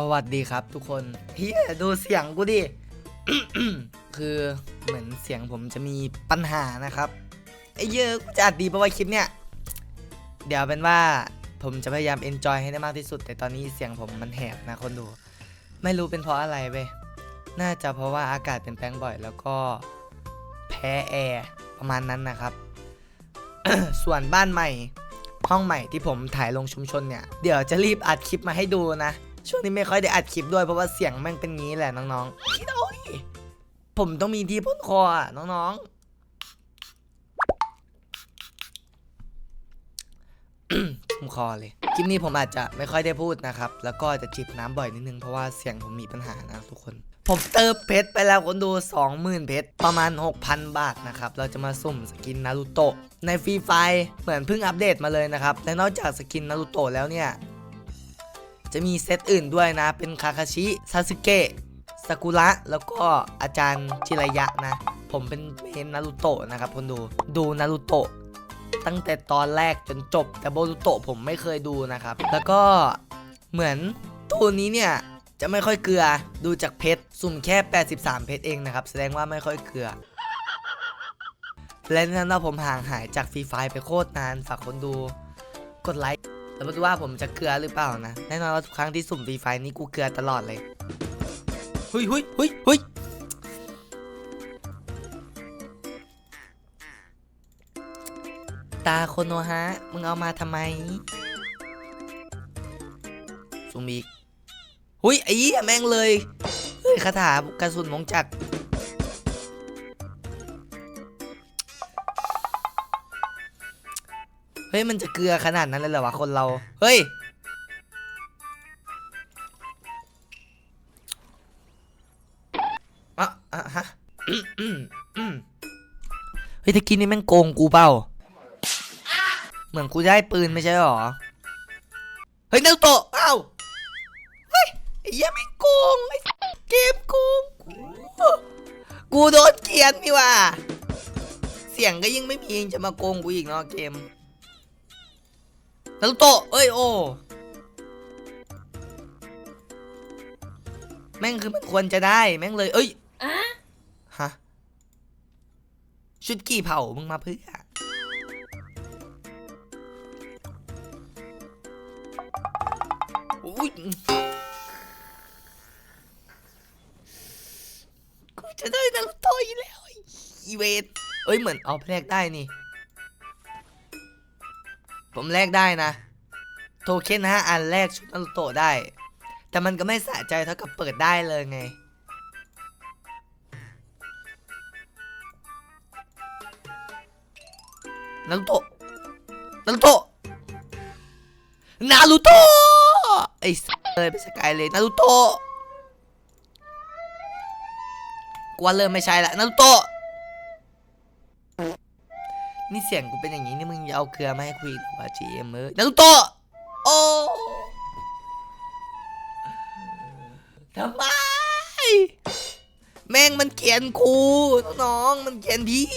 สวัสดีครับทุกคนเฮียดูเสียงกูดิ คือเหมือนเสียงผมจะมีปัญหานะครับไอ้เยอะกูจะอัดดีเพราะว่าคลิปเนี้ยเดี๋ยวเป็นว่าผมจะพยายามเอนจอยให้ได้มากที่สุด แต่ตอนนี้เสียงผมมันแหบนะคนดู ไม่รู้เป็นเพราะอะไรเว้ยน่าจะเพราะว่าอากาศเปลี่ยนแปลงบ่อย แล้วก็แพ้แอร์ประมาณนั้นนะครับ ส่วนบ้านใหม่ห้องใหม่ที่ผมถ่ายลงชุมชนเนี่ย เดี๋ยวจะรีบอัดคลิปมาให้ดูนะ ช่วงนี้ไม่ค่อยได้อัดคลิปด้วยเพราะว่าเสียงแม่งเป็นงี้แหละน้องๆคิดเอาดิผมต้องมีที่พ่นคออะน้องๆผมคอเลยคลิปนี้ผมอาจจะไม่ค่อยได้พูดนะครับ แล้วก็จะจิบน้ำบ่อยนิดนึงเพราะว่าเสียงผมมีปัญหานะทุกคน ผมเติมเพชรไปแล้วคนดู 20,000 เพชรประมาณ 6,000 บาทนะครับ เราจะมาสุ่มสกินนารูโตะในฟรีไฟเหมือนเพิ่งอัปเดตมาเลยนะครับ และนอกจากสกินนารูโตะแล้วเนี่ย จะมีเซตอื่นด้วยนะ เป็นคาคาชิซาสึเกะซากุระแล้วก็อาจารย์จิรยะนะ ผมเป็นเมนนารูโตะนะครับคนดูดูนารูโตะตั้งแต่ตอนแรกจนจบ แต่โบรูโตะผมไม่เคยดูนะครับ แล้วก็เหมือนตัวนี้เนี่ย จะไม่ค่อยเกลือดูจากเพชรสุ่มแค่ 83 เพชรเองนะครับ แสดงว่าไม่ค่อยเกลือและนั่นว่าผมห่างหายจากฟรีไฟไปโคตรนานฝากคนดู กดไลค์ แล้วมาดูว่าผมจะเกลือหรือเปล่านะ แน่นอนว่าทุกครั้งที่สุ่มฟรีไฟนี้กูเกลือตลอดเลยเฮ้ยเฮ้ยเฮ้ยเฮ้ยตาโคโนฮะ มึงเอามาทำไมสุ่มอีกหุยไอ้เหี้ยแม่งเลยเฮ้ยคาถากระสุนมงจักร ฮ้ยมันจะเกลือขนาดนั้นเลยเหรอวะคนเรา เฮ้ย อะอะฮะอืมอืมอืมเฮ้ยตะกี้นี่แม่งโกงกูเปล่า เหมือนกูได้ปืนไม่ใช่หรอ เฮ้ยนารูโตะเอ้าเฮ้ยไอ้เหี้ยแม่งโกงไอ้เกมโกงกูกูโดนเกลียนนี่ว่ะเสียงก็ยังไม่มียังจะมาโกงกูอีกเนาะเกม นารูโตะเอ้ยโอ้แม่งคือมันควรจะได้แม่งเลยเอ้ยฮะชุดกี่เผ่ามึงมาเพื่ออุ้ยกูจะได้นารูโตะอีกแล้วไอ้อีเวนเอ้ยเหมือนเอาแลกได้นี่ ผมแลกได้นะ โทเค็นห้าอันแลกชุดนารูโตะได้ แต่มันก็ไม่สะใจเท่ากับเปิดได้เลยไง นารูโตะ นารูโตะ นารูโตะ ไอ้สัสเลยไปสกายเลย นารูโตะกูว่าเริ่มไม่ใช่ละ นารูโตะ นี่เสียงกูเป็นอย่างนี้นี่มึงจะเอาเกลือมาให้คุยหรือว่าจีเอ็มเออนารูโตะโอ้ทำไมแม่งมันเขียนครูน้องๆมันเขียนพี่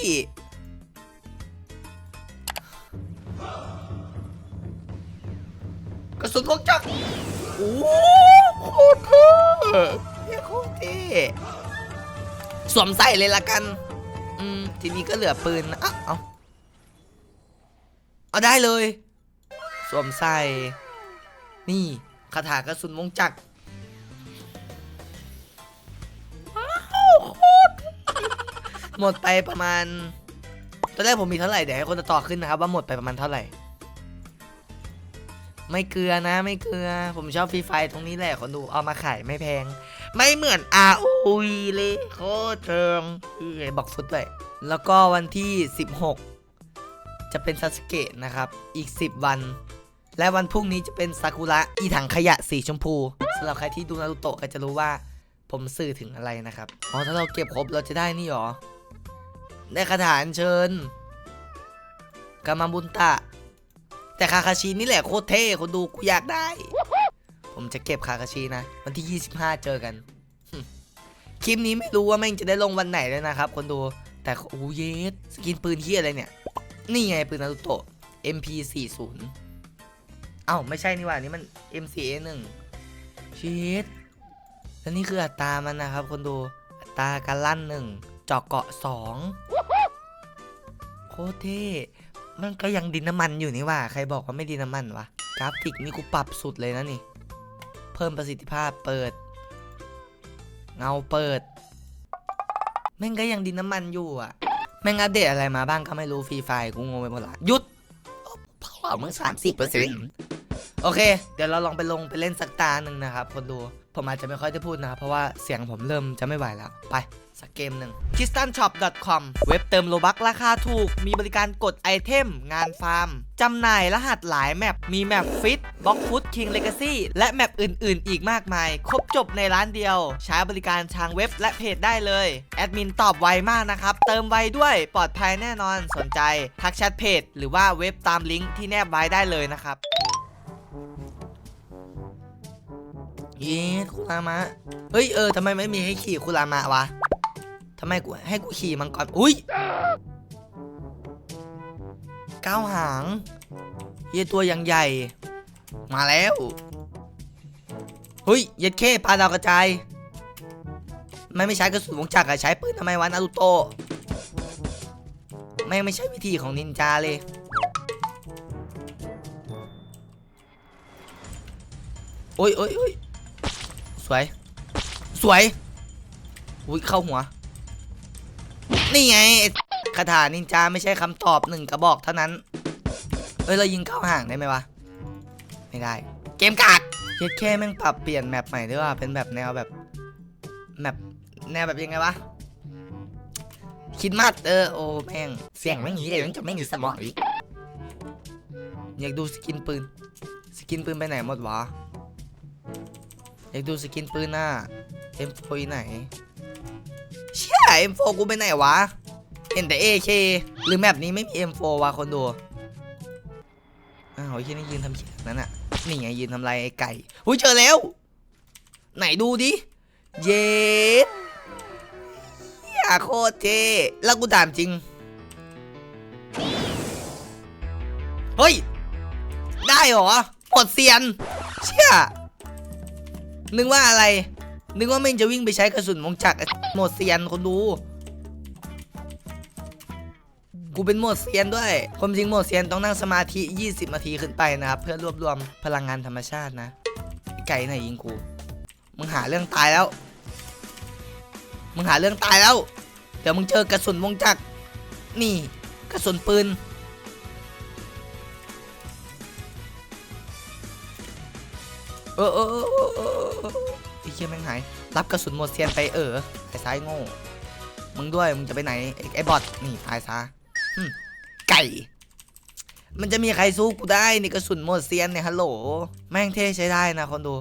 กระสุนพกจักรโอ้โคตรเท่เฮียโคตรเท่สวมใส่เลยละกัน อืม ทีนี้ก็เหลือปืนนะอะเอา เอาได้เลย สวมใส่ นี่คาถากระสุนวงจักรหมดไปประมาณ ตอนแรกผมมีเท่าไหร่ เดี๋ยวให้คนต่อขึ้นนะครับ ว่าหมดไปประมาณเท่าไหร่ ไม่เกลือนะไม่เกลือ ผมชอบฟรีไฟตรงนี้แหละคนดูเอามาขายไม่แพง ไม่เหมือน ROV เลยโคตรเชิงบอกฟุตด้วยแล้วก็วันที่ 16 จะเป็นซาสเกะนะครับ อีก 10 วัน และวันพรุ่งนี้จะเป็นซากุระอีถังขยะสีชมพูสำหรับใครที่ดูนารูโตะก็จะรู้ว่าผมสื่อถึงอะไรนะครับ อ๋อ ถ้าเราเก็บครบเราจะได้นี่หรอ ได้คาถาเชิญกามาบุนตะ แต่คาคาชินี่แหละโคตรเท่คนดูกูอยากได้ ผมจะเก็บคาคาชินะ วันที่ 25 เจอกันคลิปนี้ไม่รู้ว่าแม่งจะได้ลงวันไหนเลยนะครับ คนดู แต่โอ้เยสสกินปืนที่อะไรเนี่ย นี่ไงปืนนารูโตะ MP40 เอ้าไม่ใช่นี่ว่านี่มัน MCA1 ชีตแล้วนี่คืออัตรามันนะครับ คนดูอัตราการลั่นหนึ่งเจาะเกาะสองโคตรเท่มันก็ยังดินน้ำมันอยู่นี่ว่า ใครบอกว่าไม่ดินน้ำมันวะกราฟิกนี่กูปรับสุดเลยนะนี่ เพิ่มประสิทธิภาพเปิด เงาเปิดแม่งก็ยังดินน้ำมันอยู่อะ แม่งอัปเดตอะไรมาบ้างก็ไม่รู้ฟรีไฟกูงงไปหมดละหยุดพอมึงสามสิบเปอร์เซ็นต์ โอเค เดี๋ยวเราลองไปลงไปเล่นสักตาหนึ่งนะครับคนดูผมอาจจะไม่ค่อยได้พูดนะครับเพราะว่าเสียงผมเริ่มจะไม่ไหวแล้ว ไปสักเกมหนึ่ง k i s t a n s h o p c o m เว็บเติมโลบักราคาถูก มีบริการกดไอเทม งานฟาร์ม จำหน่ายรหัสหลายแมป มีแมปฟิตบล็อกฟุตคิงเลกาซี่และแมปอื่น ๆ อีกมากมาย ครบจบในร้านเดียว ใช้บริการทางเว็บและเพจได้เลย แอดมินตอบไวมากนะครับ เติมไวด้วยปลอดภัยแน่นอนสนใจ ทักแชทเพจ หรือว่าเว็บตามลิงก์ที่แนบไว้ได้เลยนะครับ เย้คุรามะ เฮ้ยเออทำไมไม่มีให้ขี่คุรามะวะทำไมกูให้กูขี่มังกร อุ้ยก้าวหางเหี้ยตัวยังใหญ่ มาแล้วเฮ้ยเย็ดเคปลาดาวกระจายไม่ไม่ใช้กระสุนวงจักรอะใช้ปืนทำไมวะนารูโตะไม่ไม่ใช่วิธีของนินจาเลย โอ้ยโอ้ยโอ้ย วย สวยอุ้ยเข้าหัว นี่ไงคาถานินจาไม่ใช่คำตอบหนึ่งกระบอกเท่านั้นเฮ้ยเรายิงเข้าห่างได้ไหมวะ ไม่ได้ เกมกากเย็ดแค่แม่งปรับเปลี่ยนแมปใหม่ด้วยว่าเป็นแบบแนวแบบแมปแนวแบบยังไงวะคิดมากเออโอ้แม่งเสียงไม่งี้เลยมันจะไม่มีสมองอีกอยากดูสกินปืน สกินปืนไปไหนหมดวะ อยากดูสกินปืนหน่ะ M4 ไหน เชี่ย M4 กูไปไหนวะ เห็นแต่ AK หรือแมปนี้ไม่มี M4 วะคนดู อ้าวไอ้ที่นี่ยืนทำเชี่ยนั่นน่ะนี่ไงยืนทำลายไอ้ไก่อุ้ยเจอแล้ว ไหนดูดิ เย็ดเหี้ยโคตรเท่แล้วกูถามจริง เฮ้ย ได้เหรอหมดเซียน เชี่ย นึกว่าอะไร นึกว่าแม่งจะวิ่งไปใช้กระสุนมงจักรไอ้หมดเซียนคนดูกูเป็นโหมดเซียนด้วยความจริงโหมดเซียนต้องนั่งสมาธิ 20 นาทีขึ้นไปนะครับ เพื่อรวบรวมพลังงานธรรมชาตินะไอ้ไก่ไหนยิงกู มึงหาเรื่องตายแล้ว มึงหาเรื่องตายแล้ว เดี๋ยวมึงเจอกระสุนวงจักร นี่ กระสุนปืน ออเออเออเออเออไอ้เชี่ยแม่งหาย รับกระสุนหมดเซียนไปเออไอ้ซ้ายโง่ มึงด้วย มึงจะไปไหน ไอ้ไอ้บอทนี่ตายซะไก่ มันจะมีใครสู้กูได้นี่กระสุนหมดเซียนเนี่ยฮัลโหล แม่งเท่ใช้ได้นะคนดู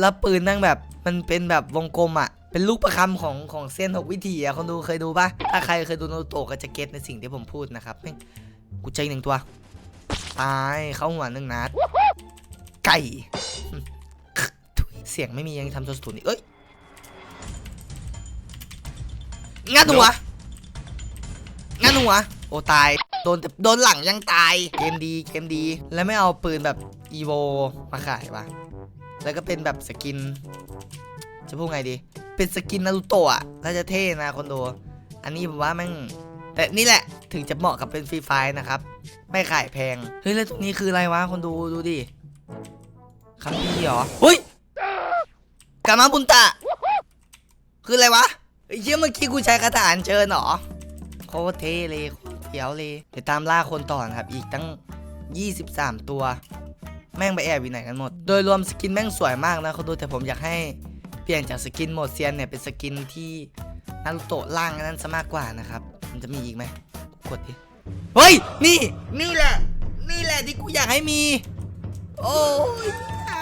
แล้วปืนนั่งแบบมันเป็นแบบวงกลมอะ เป็นลูกประคำของของเซียนหกวิธีอะคนดูเคยดูปะถ้าใครเคยดูนโตะก็จะเก็ตในสิ่งที่ผมพูดนะครับแม่งกูเจหนึ่งตัว ตายเข้าหัวหนึ่งนัดไก่ เสียงไม่มียังทำตัวสุดอีกเอ้ยงัดหัวงัดหัวโอ้ตายโดนโดนหลังยังตายเกมดีเกมดี แล้วไม่เอาปืนแบบอีโวมาขายวะแล้วก็เป็นแบบสกิน จะพูดไงดี เป็นสกินนารูโตะอะน่าจะเท่นะคนดูอันนี้ผมว่าแม่งแต่นี่แหละถึงจะเหมาะกับเป็นฟรีไฟนะครับ ไม่ขายแพง เฮ้ย แล้วตรงนี้คืออะไรวะ คนดูดูดิคำพี่เหรอเฮ้ย กามาบุนตะ คืออะไรวะไอ้เชี่ยเมื่อกี้กูใช้คาถาอัญเชิญเหรอ โคตรเทเลยโคตรเฟี้ยวเลย เดี๋ยวตามล่าคนต่อนะครับ อีกตั้ง 23 ตัว แม่งไปแอบอยู่ไหนกันหมด โดยรวมสกินแม่งสวยมากนะเขาดูแต่ผมอยากให้เปลี่ยนจากสกินโหมดเซียนเนี่ยเป็นสกินที่นารุโตะล่างนั้นซะมากกว่านะครับ มันจะมีอีกไหมกดดิ เฮ้ย นี่ นี่แหละ นี่แหละที่กูอยากให้มี โอ้ย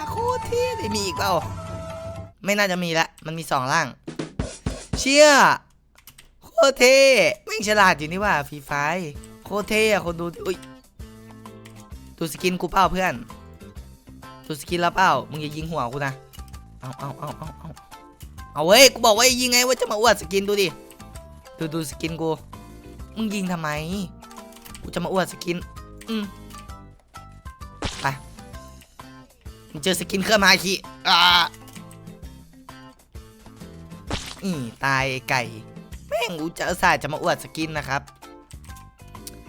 โคตรเท่เลยมีอีกเปล่า ไม่น่าจะมีละมันมีสองล่าง เชี่ยโคเท่แม่งฉลาดอยู่นี่ว่าฟรีไฟโคเท่อะคนดูอุ้ยดูสกินกูเปล่าเพื่อนดูสกินแล้วเปล่ามึงอย่ายิงหัวกูนะเอาเอาเอาเอาเอาเอาเว้ยกูบอกว่าอย่ายิงไงว่าจะมาอวดสกินดูดิดูดูสกินกูมึงยิงทำไมกูจะมาอวดสกินอืมไปมึงเจอสกินเครื่องมาคีอ่า นี่ตายไก่ แม่งกูจะอุตส่าห์จะมาอวดสกินนะครับ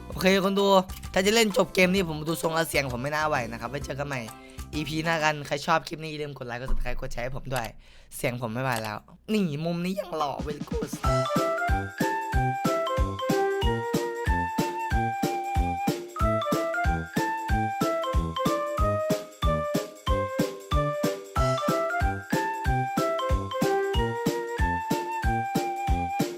โอเคคนดู ถ้าจะเล่นจบเกมนี้ผมดูทรงและเสียงผมไม่น่าไหวนะครับ ไว้เจอกันใหม่ EP หน้ากัน ใครชอบคลิปนี้อย่าลืมกดไลค์ กด subscribe กดแชร์ให้ผมด้วย เสียงผมไม่ไหวแล้ว นี่มุมนี้ยังหล่อเวลกูส